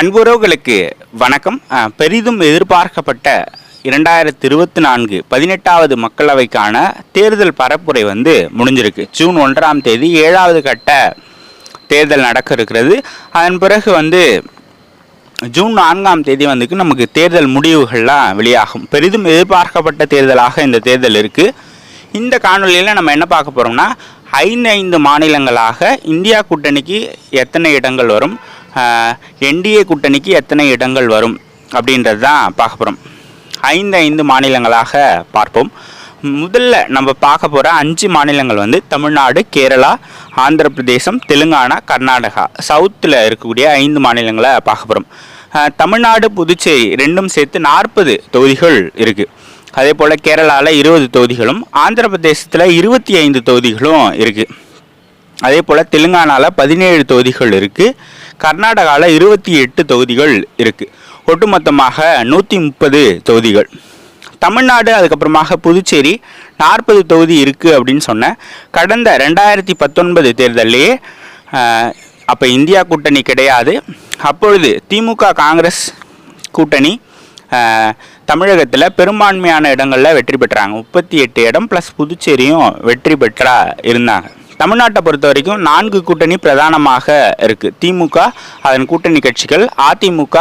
அன்புறவுகளுக்கு வணக்கம். பெரிதும் எதிர்பார்க்கப்பட்ட இரண்டாயிரத்தி இருபத்தி நான்கு பதினெட்டாவது மக்களவைக்கான தேர்தல் பரப்புரை வந்து முடிஞ்சிருக்கு. ஜூன் ஒன்றாம் தேதி ஏழாவது கட்ட தேர்தல் நடக்க இருக்கிறது. அதன் பிறகு வந்து ஜூன் நான்காம் தேதி வந்துக்கு நமக்கு தேர்தல் முடிவுகள்லாம் வெளியாகும். பெரிதும் எதிர்பார்க்கப்பட்ட தேர்தலாக இந்த தேர்தல் இருக்குது இந்த காணொளியில் நம்ம என்ன பார்க்க போகிறோம்னா ஐந்து ஐந்து மாநிலங்களாக இந்தியா கூட்டணிக்கு எத்தனை இடங்கள் வரும்? என்டிஏ கூட்டணிக்கு எத்தனை இடங்கள் வரும் அப்படின்றது தான் பார்க்க போகிறோம் ஐந்து ஐந்து மாநிலங்களாக பார்ப்போம். முதல்ல நம்ம பார்க்க போகிற அஞ்சு மாநிலங்கள் வந்து தமிழ்நாடு கேரளா ஆந்திர பிரதேசம் தெலுங்கானா கர்நாடகா. சவுத்தில் இருக்கக்கூடிய ஐந்து மாநிலங்களை பார்க்க போகிறோம் தமிழ்நாடு புதுச்சேரி ரெண்டும் சேர்த்து நாற்பது தொகுதிகள் இருக்குது அதே போல் கேரளாவில் இருபது தொகுதிகளும் ஆந்திர பிரதேசத்தில் இருபத்தி ஐந்து தொகுதிகளும் இருக்குது அதே போல் தெலுங்கானாவில் பதினேழு தொகுதிகள் இருக்குது கர்நாடகாவில் இருபத்தி எட்டு தொகுதிகள் இருக்குது ஒட்டுமொத்தமாக நூற்றி முப்பது தொகுதிகள். தமிழ்நாடு அதுக்கப்புறமாக புதுச்சேரி நாற்பது தொகுதி இருக்குது அப்படின்னு சொன்னேன். கடந்த ரெண்டாயிரத்தி பத்தொன்பது தேர்தல்லையே அப்போ இந்தியா கூட்டணி கிடையாது. அப்பொழுது திமுக காங்கிரஸ் கூட்டணி தமிழகத்தில் பெரும்பான்மையான இடங்களில் வெற்றி பெற்றாங்க. முப்பத்தி எட்டு இடம் ப்ளஸ் புதுச்சேரியும் வெற்றி பெற்றா இருந்தாங்க. தமிழ்நாட்டை பொறுத்த வரைக்கும் நான்கு கூட்டணி பிரதானமாக இருக்குது திமுக அதன் கூட்டணி கட்சிகள் அதிமுக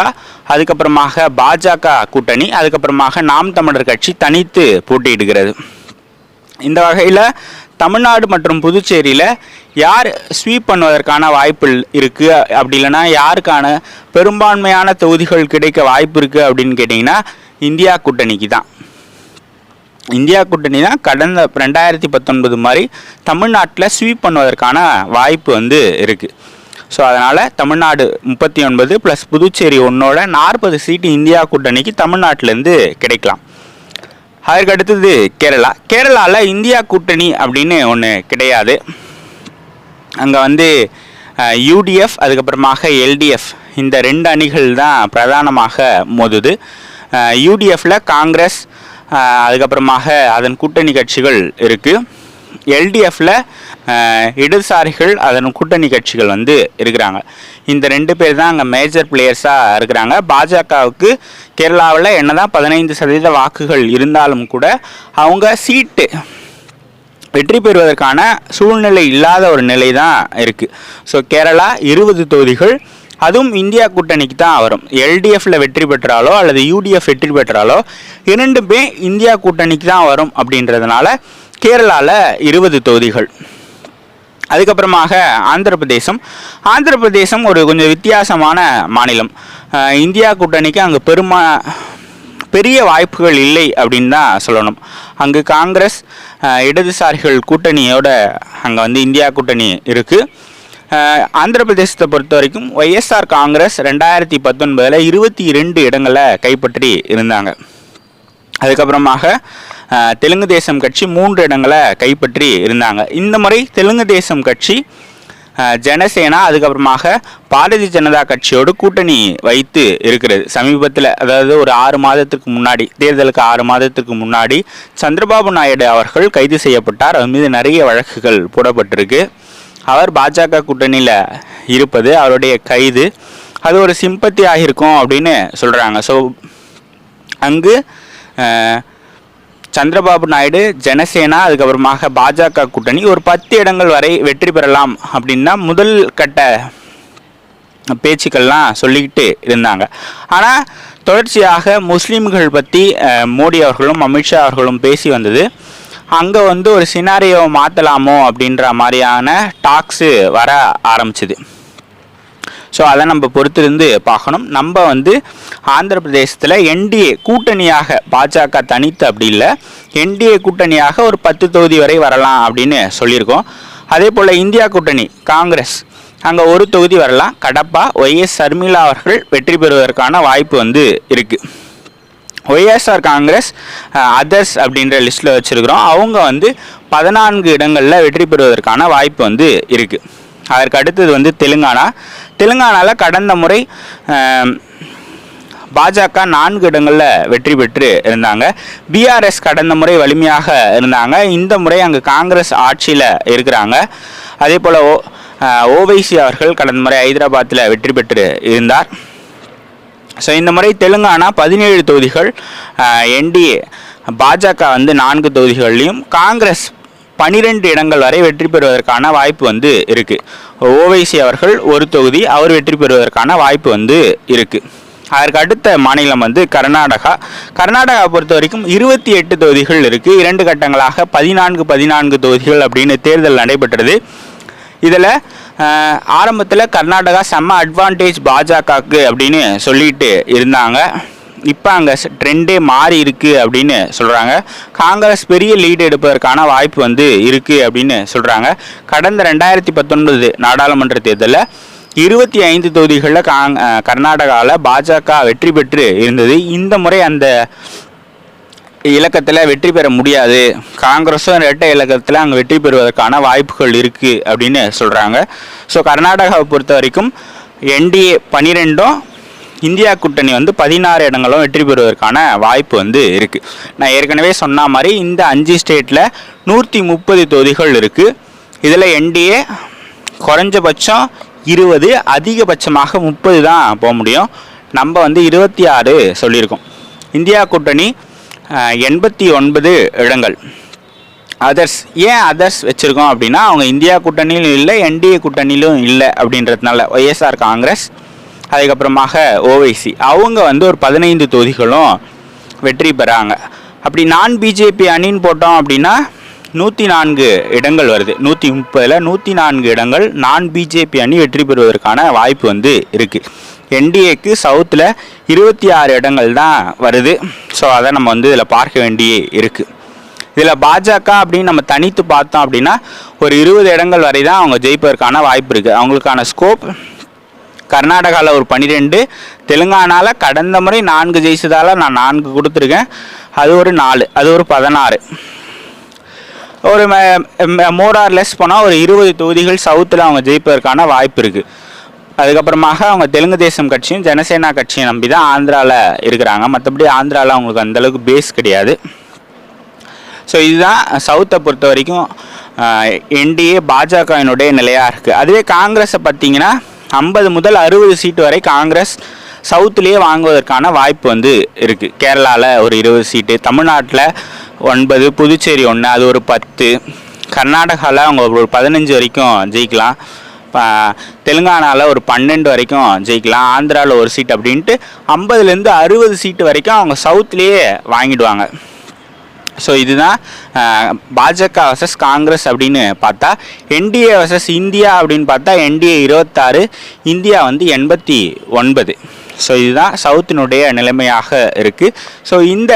அதுக்கப்புறமாக பாஜக கூட்டணி அதுக்கப்புறமாக நாம் தமிழர் கட்சி தனித்து போட்டியிடுகிறது. இந்த வகையில் தமிழ்நாடு மற்றும் புதுச்சேரியில் யார் ஸ்வீப் பண்ணுவதற்கான வாய்ப்பு இருக்குது அப்படி இல்லைன்னா யாருக்கான பெரும்பான்மையான தொகுதிகள் கிடைக்க வாய்ப்பு இருக்குது அப்படின்னு கேட்டிங்கன்னா இந்தியா கூட்டணிக்கு தான். இந்தியா கூட்டணி தான் கடந்த ரெண்டாயிரத்தி பத்தொன்பது மாதிரி தமிழ்நாட்டில் ஸ்வீப் பண்ணுவதற்கான வாய்ப்பு வந்து இருக்குது ஸோ அதனால் தமிழ்நாடு முப்பத்தி ஒன்பது ப்ளஸ் புதுச்சேரி ஒன்றோட நாற்பது சீட்டு இந்தியா கூட்டணிக்கு தமிழ்நாட்டிலேருந்து கிடைக்கலாம். அதற்கு அடுத்தது கேரளா. கேரளாவில் இந்தியா கூட்டணி அப்படின்னு ஒன்று கிடையாது. அங்கே வந்து யூடிஎஃப் அதுக்கப்புறமாக எல்டிஎஃப் இந்த ரெண்டு அணிகள் தான் பிரதானமாக மோதுது. யூடிஎஃப்பில் காங்கிரஸ் அதுக்கப்புறமாக அதன் கூட்டணி கட்சிகள் இருக்குது எல்டிஎஃப்பில் இடதுசாரிகள் அதன் கூட்டணி கட்சிகள் வந்து இருக்கிறாங்க. இந்த ரெண்டு பேர் தான் அங்கே மேஜர் பிளேயர்ஸாக இருக்கிறாங்க. பாஜகவுக்கு கேரளாவில் என்னதான் பதினைந்து சதவீத வாக்குகள் இருந்தாலும் கூட அவங்க சீட்டு வெற்றி பெறுவதற்கான சூழ்நிலை இல்லாத ஒரு நிலை தான் இருக்குது ஸோ கேரளா இருபது தொகுதிகள் அதுவும் இந்தியா கூட்டணிக்கு தான் வரும் எல்டிஎஃப்ல வெற்றி பெற்றாலோ அல்லது யூடிஎஃப் வெற்றி பெற்றாலோ இரண்டுமே இந்தியா கூட்டணிக்கு தான் வரும் அப்படின்றதுனால கேரளாவில் இருபது தொகுதிகள். அதுக்கப்புறமாக ஆந்திர பிரதேசம் ஆந்திர பிரதேசம் ஒரு கொஞ்சம் வித்தியாசமான மாநிலம். இந்தியா கூட்டணிக்கு அங்கே பெருமா பெரிய வாய்ப்புகள் இல்லை அப்படின்னு தான் சொல்லணும். அங்கு காங்கிரஸ் இடதுசாரிகள் கூட்டணியோட அங்கே வந்து இந்தியா கூட்டணி இருக்குது ஆந்திர பிரதேசத்தை பொறுத்த வரைக்கும் ஒய்எஸ்ஆர் காங்கிரஸ் ரெண்டாயிரத்தி பத்தொன்பதில் இருபத்தி ரெண்டு இடங்களை கைப்பற்றி இருந்தாங்க. அதுக்கப்புறமாக தெலுங்கு தேசம் கட்சி மூன்று இடங்களை கைப்பற்றி இருந்தாங்க. இந்த முறை தெலுங்கு தேசம் கட்சி ஜனசேனா அதுக்கப்புறமாக பாரதிய ஜனதா கட்சியோடு கூட்டணி வைத்து இருக்கிறது. சமீபத்தில் அதாவது ஒரு ஆறு மாதத்துக்கு முன்னாடி தேர்தலுக்கு ஆறு மாதத்துக்கு முன்னாடி சந்திரபாபு நாயுடு அவர்கள் கைது செய்யப்பட்டார். அது மீது நிறைய வழக்குகள் போடப்பட்டிருக்கு. அவர் பாஜக கூட்டணியில் இருப்பது அவருடைய கைது. அது ஒரு சிம்பத்தி ஆகியிருக்கும் அப்படின்னு சொல்கிறாங்க ஸோ அங்கு சந்திரபாபு நாயுடு ஜனசேனா அதுக்கப்புறமாக பாஜக கூட்டணி ஒரு பத்து இடங்கள் வரை வெற்றி பெறலாம் அப்படின்னா முதல் கட்ட பேச்சுக்கள்லாம் சொல்லிக்கிட்டு இருந்தாங்க. ஆனால் தொடர்ச்சியாக முஸ்லீம்கள் பற்றி மோடி அவர்களும் அமித்ஷா அவர்களும் பேசி வந்தது அங்கே வந்து ஒரு சினாரியோ மாற்றலாமோ அப்படின்ற மாதிரியான டாக்ஸு வர ஆரம்பிச்சுது. ஸோ அதை நம்ம பொறுத்திருந்து பார்க்கணும். நம்ம வந்து ஆந்திர பிரதேசத்தில் என்டிஏ கூட்டணியாக பாஜக தனித்து அப்படி இல்லை. என்டிஏ கூட்டணியாக ஒரு பத்து தொகுதி வரை வரலாம் அப்படின்னு சொல்லியிருக்கோம். அதே போல் இந்தியா கூட்டணி காங்கிரஸ் அங்கே ஒரு தொகுதி வரலாம். கடப்பா ஒய்எஸ் சர்மிளா அவர்கள் வெற்றி பெறுவதற்கான வாய்ப்பு வந்து இருக்குது ஒய்எஸ்ஆர் காங்கிரஸ் அதர்ஸ் அப்படின்ற லிஸ்ட்டில் வச்சுருக்கிறோம். அவங்க வந்து பதினான்கு இடங்களில் வெற்றி பெறுவதற்கான வாய்ப்பு வந்து இருக்குது அதற்கு அடுத்தது வந்து தெலுங்கானா. தெலுங்கானாவில் கடந்த முறை பாஜக நான்கு இடங்களில் வெற்றி பெற்று இருந்தாங்க. பிஆர்எஸ் கடந்த முறை வலிமையாக இருந்தாங்க. இந்த முறை அங்கே காங்கிரஸ் ஆட்சியில் இருக்கிறாங்க. அதே போல் ஓ ஓவைசி அவர்கள் கடந்த முறை ஹைதராபாத்தில் வெற்றி பெற்று இருந்தார். ஸோ இந்த முறை தெலுங்கானா பதினேழு தொகுதிகள் என்டிஏ பாஜக வந்து நான்கு தொகுதிகள்லையும் காங்கிரஸ் பனிரெண்டு இடங்கள் வரை வெற்றி பெறுவதற்கான வாய்ப்பு வந்து இருக்குது ஓவைசி அவர்கள் ஒரு தொகுதி அவர் வெற்றி பெறுவதற்கான வாய்ப்பு வந்து இருக்குது அதற்கு அடுத்த மாநிலம் வந்து கர்நாடகா. கர்நாடகா பொறுத்த வரைக்கும் இருபத்தி எட்டு தொகுதிகள் இருக்குது இரண்டு கட்டங்களாக பதினான்கு பதினான்கு தொகுதிகள் அப்படின்னு தேர்தல் நடைபெற்றது. இதில் ஆரம்பத்தில் கர்நாடகா செம்ம அட்வான்டேஜ் பாஜகவுக்கு அப்படின்னு சொல்லிட்டு இருந்தாங்க. இப்போ அங்கே ட்ரெண்டே மாறி இருக்குது அப்படின்னு சொல்கிறாங்க காங்கிரஸ் பெரிய லீடு எடுப்பதற்கான வாய்ப்பு வந்து இருக்குது அப்படின்னு சொல்கிறாங்க கடந்த ரெண்டாயிரத்தி பத்தொன்பது நாடாளுமன்ற தேர்தலில் இருபத்தி ஐந்து தொகுதிகளில் காங் கர்நாடகாவில் பாஜக வெற்றி பெற்று இருந்தது. இந்த முறை அந்த இலக்கத்தில் வெற்றி பெற முடியாது. காங்கிரஸும் இரட்டை இலக்கத்தில் அங்கே வெற்றி பெறுவதற்கான வாய்ப்புகள் இருக்குது அப்படின்னு சொல்கிறாங்க ஸோ கர்நாடகாவை பொறுத்த வரைக்கும் என்டிஏ பனிரெண்டும் இந்தியா கூட்டணி வந்து பதினாறு இடங்களும் வெற்றி பெறுவதற்கான வாய்ப்பு வந்து இருக்குது நான் ஏற்கனவே சொன்ன மாதிரி இந்த அஞ்சு ஸ்டேட்டில் நூற்றி முப்பது தொகுதிகள் இருக்குது இதில் என்டிஏ குறைஞ்சபட்சம் இருபது அதிகபட்சமாக முப்பது தான் போக முடியும். நம்ம வந்து இருபத்தி ஆறு சொல்லியிருக்கோம். இந்தியா கூட்டணி எண்பத்தி ஒன்பது இடங்கள். அதர்ஸ் ஏன் அதர்ஸ் வச்சுருக்கோம் அப்படின்னா அவங்க இந்தியா கூட்டணியிலும் இல்லை என்டிஏ கூட்டணியிலும் இல்லை அப்படின்றதுனால ஒய்எஸ்ஆர் காங்கிரஸ் அதுக்கப்புறமாக ஓவைசி அவங்க வந்து ஒரு பதினைந்து தொகுதிகளும் வெற்றி பெறாங்க. அப்படி நான் பிஜேபி அணின்னு போட்டோம் அப்படின்னா நூற்றி நான்கு இடங்கள் வருது. நூற்றி முப்பதில் நூற்றி நான்கு இடங்கள் நான் பிஜேபி அணி வெற்றி பெறுவதற்கான வாய்ப்பு வந்து இருக்குது என்டிஏக்கு சவுத்தில் இருபத்தி ஆறு இடங்கள் தான் வருது. ஸோ அதை நம்ம வந்து இதில் பார்க்க வேண்டிய இருக்குது இதில் பாஜக அப்படின்னு நம்ம தனித்து பார்த்தோம் அப்படின்னா ஒரு இருபது இடங்கள் வரை தான் அவங்க ஜெயிப்பதற்கான வாய்ப்பு இருக்குது அவங்களுக்கான ஸ்கோப் கர்நாடகாவில் ஒரு பன்னிரெண்டு தெலுங்கானாவில் கடந்த முறை நான்கு ஜெயிச்சதால் நான் நான்கு கொடுத்துருக்கேன். அது ஒரு நாலு அது ஒரு பதினாறு. ஒரு மோடார் லெஸ் போனால் ஒரு இருபது தொகுதிகள் சவுத்தில் அவங்க ஜெயிப்பதற்கான வாய்ப்பு இருக்குது அதுக்கப்புறமாக அவங்க தெலுங்கு தேசம் கட்சியும் ஜனசேனா கட்சியும் நம்பி தான் ஆந்திராவில் இருக்கிறாங்க. மற்றபடி ஆந்திராவில் அவங்களுக்கு அந்தளவுக்கு பேஸ் கிடையாது. ஸோ இதுதான் சவுத்தை பொறுத்த வரைக்கும் என்டிஏ பாஜகவினுடைய நிலையாக இருக்குது அதுவே காங்கிரஸை பார்த்தீங்கன்னா ஐம்பது முதல் அறுபது சீட்டு வரை காங்கிரஸ் சவுத்துலேயே வாங்குவதற்கான வாய்ப்பு வந்து இருக்குது கேரளாவில் ஒரு இருபது சீட்டு தமிழ்நாட்டில் ஒன்பது புதுச்சேரி ஒன்று அது ஒரு பத்து. கர்நாடகாவில் அவங்க ஒரு பதினஞ்சு வரைக்கும் ஜெயிக்கலாம். தெலுங்கானாவில் ஒரு பன்னெண்டு வரைக்கும் ஜெயிக்கலாம். ஆந்திராவில் ஒரு சீட் அப்படின்ட்டு ஐம்பதுலேருந்து அறுபது சீட்டு வரைக்கும் அவங்க சவுத்துலேயே வாங்கிடுவாங்க. ஸோ இதுதான் பாஜக வர்சஸ் காங்கிரஸ் அப்படின்னு பார்த்தா என்டிஏ வர்சஸ் இந்தியா அப்படின்னு பார்த்தா என்டிஏ இருபத்தாறு இந்தியா வந்து எண்பத்தி ஒன்பது. ஸோ இதுதான் சவுத்தினுடைய நிலைமையாக இருக்குது ஸோ இந்த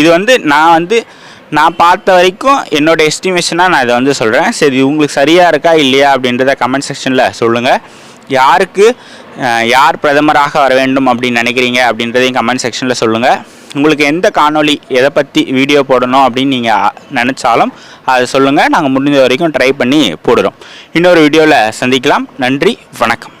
இது வந்து நான் வந்து நான் பார்த்த வரைக்கும் என்னோடய எஸ்டிமேஷனாக நான் இதை வந்து சொல்கிறேன் சரி உங்களுக்கு சரியாக இருக்கா இல்லையா அப்படின்றத கமெண்ட் செக்ஷனில் சொல்லுங்கள் யாருக்கு யார் பிரதமராக வர வேண்டும் அப்படின்னு நினைக்கிறீங்க அப்படின்றதையும் கமெண்ட் செக்ஷனில் சொல்லுங்கள் உங்களுக்கு எந்த காணொலி எதை பற்றி வீடியோ போடணும் அப்படின்னு நீங்கள் நினச்சாலும் அதை சொல்லுங்கள் நாங்கள் முடிஞ்ச வரைக்கும் ட்ரை பண்ணி போடுறோம். இன்னொரு வீடியோவில் சந்திக்கலாம். நன்றி வணக்கம்.